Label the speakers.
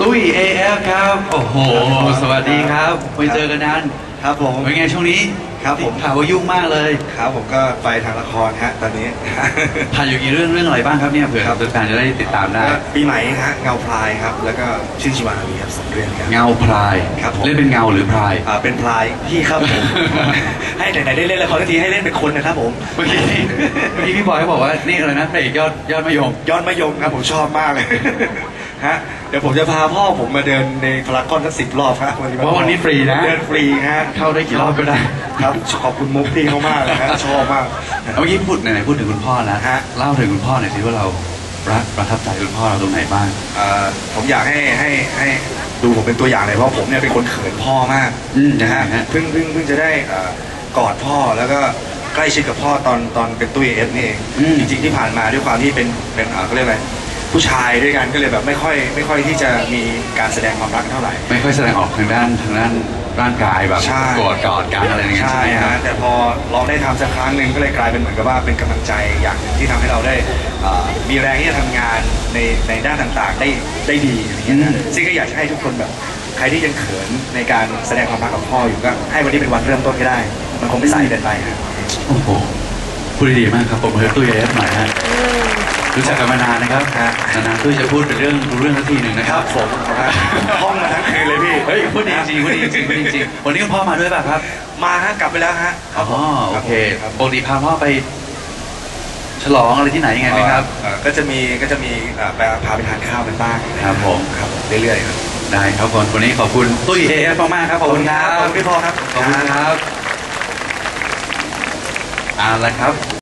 Speaker 1: ตุ้ย AF ครับ โอ้โห สวัสดีครับไม่เจอกันนาน
Speaker 2: ครับผม
Speaker 1: เป็นไงช่วงนี้
Speaker 2: ครับผม
Speaker 1: ข่าวว่ายุ่งมากเลย
Speaker 2: ครับผมก็ไปทางละครฮะตอนนี้
Speaker 1: ถ่ายอยู่กี่เรื่องเรื่องอะไรบ้างครับเนี่ยเผื่อ
Speaker 2: ครับ
Speaker 1: แฟนๆจะได้ติดตามได้
Speaker 2: ก็ปีใหม่ฮะเงาพลายครับ แล้วก็ชื่อชีวานาวีครับสองเรื่องครับ
Speaker 1: เงาพลาย
Speaker 2: ครับผม
Speaker 1: เล่นเป็นเงาหรือพลาย
Speaker 2: อ่าเป็นพลายพี่ครับผม ให้ไหนๆได้เล่นละครทันทีให้เล่นเป็นคนนะครับผม
Speaker 1: เมื่อกี้เมื่อกี้พี่บอยเขาบอกว่านี่อะไรนะพระเอกยอดยอดมะยม
Speaker 2: ย้อนมายมครับผมชอบมากเลย ฮะเดี๋ยวผมจะพาพ่อผมมาเดินในพารากอนสักสิบรอบครับวันนี้
Speaker 1: เพราะวันนี้ฟรีนะ
Speaker 2: เดินฟรีฮะ
Speaker 1: เข้าได้กี่รอบก็ได้
Speaker 2: ครับขอบคุณมุกพี่เขามากเลยฮะชอบมาก
Speaker 1: เมื่อกี้พูดไหนๆพูดถึงคุณพ่อแล้ว
Speaker 2: ฮะ
Speaker 1: เล่าถึงคุณพ่อหน่อยสิว่าเรารักประทับใจคุณพ่อเราตรงไหนบ้าง
Speaker 2: เอ่อผมอยากให้ให้ให้ดูผมเป็นตัวอย่างเลยเพราะผมเนี่ยเป็นคนเขินพ่อมาก
Speaker 1: อืม
Speaker 2: นะฮะ
Speaker 1: ฮะ
Speaker 2: เพิ่งเพิ่งเพิ่งจะได้เอ่อกอดพ่อแล้วก็ใกล้ชิดกับพ่อตอนตอนเป็นตุ้ยเอฟนี่เอง
Speaker 1: อืม
Speaker 2: จริงๆที่ผ่านมาด้วยความที่เป็นเป็นเอ่อเขาเรียกอะไร ผู้ชายด้วยกันก็เลยแบบไม่ค่อย ไม่ค่อยที่จะมีการแสดงความรักเท่าไหร่
Speaker 1: ไม่ค่อยแสดงออกทางด้านทางด้านร่างกายแบบ
Speaker 2: ใช่
Speaker 1: กอดกอดกันอะไรอย่างเงี้ย
Speaker 2: ใช่
Speaker 1: ไหมครั
Speaker 2: ฮะ
Speaker 1: บ
Speaker 2: แต่พอลองได้ทำสักครั้งหนึ่งก็เลยกลายเป็นเหมือนกับว่าเป็นกำลังใจอย่างหนึ่งที่ทำให้เราได้เอ่อมีแรงที่จะทำงานในในด้านต่างๆ ได้ได้ดีอะไรอย่างเงี้ยนะ
Speaker 1: อืม
Speaker 2: ซึ่งก็อยากจะให้ทุกคนแบบใครที่ยังเขินในการแสดงความรักกับพ่ออยู่ก็ให้วันนี้เป็นวันเริ่มต้นก็ได้ มันคงไม่สายเกินไปฮะ
Speaker 1: โอ้โหพูดดีมากครับผมเฮ้ยตุ้ยเอฟหน่อยฮะ รู้จักกันมานานนะครับนานๆตุ้ยจะพูดเป็นเรื่องรู้เรื่องสักทีหนึ่งนะครับ
Speaker 2: ผมนะฮะห้องมาทั้งคืนเลยพี่
Speaker 1: เฮ้ยพูดดีจริงพูดดีจริงพูดดีจริงวันนี้คุณพ่อมาด้วยป่ะครับ
Speaker 2: มาฮะกลับไปแล้วฮะ
Speaker 1: อ๋อโอเค
Speaker 2: ครับ
Speaker 1: ปกติพาพ่อไปฉลองอะไรที่ไหนยังไงไหมครับ
Speaker 2: เอ่อก็จะมีก็จะมีเอ่อไปพาไปทานข้าวกันบ้าง
Speaker 1: ครับผม
Speaker 2: ครับเรื่อยๆครับ
Speaker 1: ได้ครับผมวันนี้ขอบคุณตุ้ยเอฟมากๆครับขอบคุณครับ
Speaker 2: ขอบคุณพี่พ่อครับ
Speaker 1: ขอบคุณครับเอาละครับ